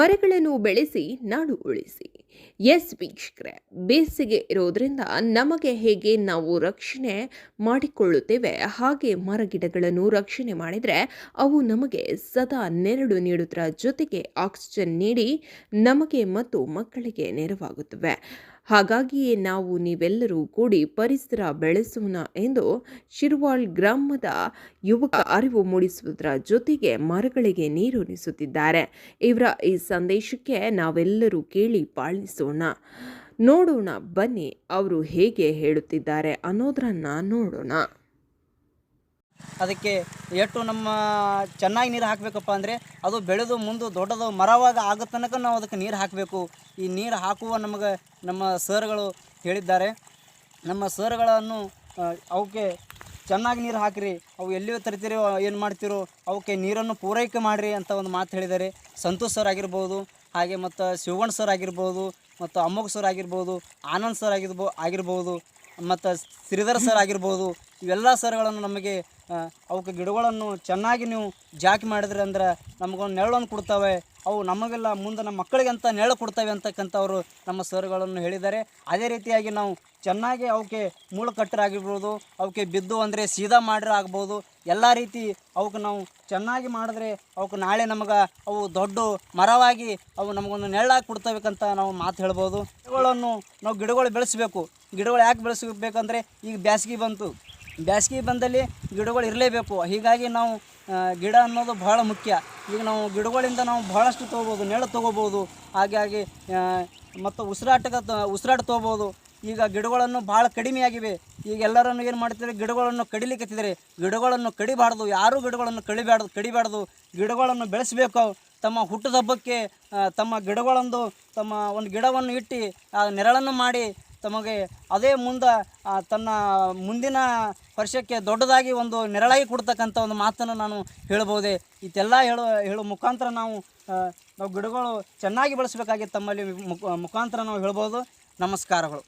ಮರಗಳನ್ನು ಬೆಳೆಸಿ, ನಾಡು ಉಳಿಸಿ. ಎಸ್ ವೀಕ್ಷಕರೇ, ಬೇಸಿಗೆ ಇರೋದ್ರಿಂದ ನಮಗೆ ಹೇಗೆ ನಾವು ರಕ್ಷಣೆ ಮಾಡಿಕೊಳ್ಳುತ್ತೇವೆ, ಹಾಗೆ ಮರಗಿಡಗಳನ್ನು ರಕ್ಷಣೆ ಮಾಡಿದರೆ ಅವು ನಮಗೆ ಸದಾ ನೆರಳು ನೀಡುವುದರ ಜೊತೆಗೆ ಆಕ್ಸಿಜನ್ ನೀಡಿ ನಮಗೆ ಮತ್ತು ಮಕ್ಕಳಿಗೆ ನೆರವಾಗುತ್ತವೆ. ಹಾಗಾಗಿಯೇ ನಾವು ನೀವೆಲ್ಲರೂ ಕೂಡಿ ಪರಿಸರ ಬೆಳೆಸೋಣ ಎಂದು ಶಿರ್ವಾಳ್ ಗ್ರಾಮದ ಯುವಕ ಅರಿವು ಮೂಡಿಸುವುದರ ಜೊತೆಗೆ ಮರಗಳಿಗೆ ನೀರುಣಿಸುತ್ತಿದ್ದಾರೆ ಇವರ ಈ ಸಂದೇಶಕ್ಕೆ ನಾವೆಲ್ಲರೂ ಕೇಳಿ ಪಾಲಿಸೋಣ. ನೋಡೋಣ ಬನ್ನಿ, ಅವರು ಹೇಗೆ ಹೇಳುತ್ತಿದ್ದಾರೆ ಅನ್ನೋದನ್ನ ನೋಡೋಣ. ಅದಕ್ಕೆ ಎಷ್ಟು ನಮ್ಮ ಚೆನ್ನಾಗಿ ನೀರು ಹಾಕಬೇಕಪ್ಪ ಅಂದರೆ ಅದು ಬೆಳೆದು ಮುಂದೆ ದೊಡ್ಡದು ಮರವಾಗ ಆಗೋ ತನಕ ನಾವು ಅದಕ್ಕೆ ನೀರು ಹಾಕಬೇಕು. ಈ ನೀರು ಹಾಕುವ ನಮಗೆ ನಮ್ಮ ಸರ್ಗಳು ಹೇಳಿದ್ದಾರೆ. ನಮ್ಮ ಸರ್ಗಳನ್ನು ಅವಕ್ಕೆ ಚೆನ್ನಾಗಿ ನೀರು ಹಾಕಿರಿ. ಅವು ಎಲ್ಲಿಯೋ ತರ್ತೀರೋ, ಏನು ಮಾಡ್ತೀರೋ, ಅವಕ್ಕೆ ನೀರನ್ನು ಪೂರೈಕೆ ಮಾಡಿರಿ ಅಂತ ಒಂದು ಮಾತು ಹೇಳಿದ್ದಾರೆ. ಸಂತೋಷ್ ಸರ್ ಆಗಿರ್ಬೋದು, ಹಾಗೆ ಮತ್ತು ಶಿವಣ್ಣ ಸರ್ ಆಗಿರ್ಬೋದು, ಮತ್ತು ಅಮೋಘ್ ಸರ್ ಆಗಿರ್ಬೋದು, ಆನಂದ್ ಸರ್ ಆಗಿರ್ಬೋ, ಆಗಿರ್ಬೋದು, ಮತ್ತು ಶ್ರೀಧರ್ ಸರ್ ಆಗಿರ್ಬೋದು ಇವೆಲ್ಲ ಸರ್ಗಳನ್ನು ನಮಗೆ ಅವಕ್ಕೆ ಗಿಡಗಳನ್ನು ಚೆನ್ನಾಗಿ ನೀವು ಜಾಕಿ ಮಾಡಿದ್ರಿ ಅಂದ್ರೆ ನಮಗೊಂದು ನೆರಳನ್ನು ಕೊಡ್ತವೆ. ಅವು ನಮಗೆಲ್ಲ ಮುಂದೆ ನಮ್ಮ ಮಕ್ಕಳಿಗೆ ಅಂತ ನೆರಳು ಕೊಡ್ತವೆ ಅಂತಕ್ಕಂಥವರು ನಮ್ಮ ಸರ್ಗಳನ್ನು ಹೇಳಿದ್ದಾರೆ. ಅದೇ ರೀತಿಯಾಗಿ ನಾವು ಚೆನ್ನಾಗಿ ಅವಕ್ಕೆ ಮೂಳು ಕಟ್ಟರಾಗಿರ್ಬೋದು ಅವಕ್ಕೆ ಬಿದ್ದು ಅಂದರೆ ಸೀದಾ ಮಾಡ್ರೆ ಆಗ್ಬೋದು. ಎಲ್ಲ ರೀತಿ ಅವಕ್ಕೆ ನಾವು ಚೆನ್ನಾಗಿ ಮಾಡಿದ್ರೆ ಅವಕ್ಕೆ ನಾಳೆ ನಮಗೆ ಅವು ದೊಡ್ಡ ಮರವಾಗಿ ಅವು ನಮಗೊಂದು ನೆರಳಾಗಿ ಕೊಡ್ತಬೇಕಂತ ನಾವು ಮಾತು ಹೇಳ್ಬೋದು. ಗಿಡಗಳನ್ನು ನಾವು ಗಿಡಗಳು ಬೆಳೆಸಬೇಕು. ಗಿಡಗಳು ಯಾಕೆ ಬೆಳೆಸಬೇಕಂದ್ರೆ ಈಗ ಬ್ಯಾಸಿಗೆ ಬಂತು. ಬ್ಯಾಸ್ಗೆ ಬಂದಲ್ಲಿ ಗಿಡಗಳು ಇರಲೇಬೇಕು. ಹೀಗಾಗಿ ನಾವು ಗಿಡ ಅನ್ನೋದು ಬಹಳ ಮುಖ್ಯ. ಈಗ ನಾವು ಗಿಡಗಳಿಂದ ನಾವು ಬಹಳಷ್ಟು ತೊಗೋಬೋದು ನೆರಳು ತೊಗೋಬೋದು ಹಾಗಾಗಿ ಮತ್ತು ಉಸಿರಾಟದ ಉಸಿರಾಟ ತೊಗೋಬೋದು. ಈಗ ಗಿಡಗಳನ್ನು ಭಾಳ ಕಡಿಮೆಯಾಗಿವೆ. ಈಗ ಎಲ್ಲರನ್ನು ಏನು ಮಾಡ್ತಿದ್ರೆ ಗಿಡಗಳನ್ನು ಕಡಿಲಿಕ್ಕೆತ್ತಿದ್ದಾರೆ ಗಿಡಗಳನ್ನು ಕಡಿಬಾರ್ದು. ಯಾರೂ ಗಿಡಗಳನ್ನು ಕಡಿಬಾರ್ದು ಕಡಿಬಾರ್ದು. ಗಿಡಗಳನ್ನು ಬೆಳೆಸಬೇಕು. ತಮ್ಮ ಹುಟ್ಟದ ಹಬ್ಬಕ್ಕೆ ತಮ್ಮ ಗಿಡಗಳೊಂದು ತಮ್ಮ ಒಂದು ಗಿಡವನ್ನು ಇಟ್ಟು, ಆ, ನೆರಳನ್ನು ಮಾಡಿ ತಮಗೆ ಅದೇ ಮುಂದೆ ತನ್ನ ಮುಂದಿನ ವರ್ಷಕ್ಕೆ ದೊಡ್ಡದಾಗಿ ಒಂದು ನೆರಳಾಗಿ ಕೊಡ್ತಕ್ಕಂಥ ಒಂದು ಮಾತನ್ನು ನಾನು ಹೇಳ್ಬೋದೆ ಇದೆಲ್ಲ ಹೇಳೋ ಹೇಳೋ ಮುಖಾಂತರ ನಾವು ನಾವು ಗಿಡಗಳು ಚೆನ್ನಾಗಿ ಬೆಳೆಸಬೇಕಾಗಿ ತಮ್ಮಲ್ಲಿ ಮುಖ ಮುಖಾಂತರ ನಾವು ಹೇಳ್ಬೋದು. ನಮಸ್ಕಾರಗಳು.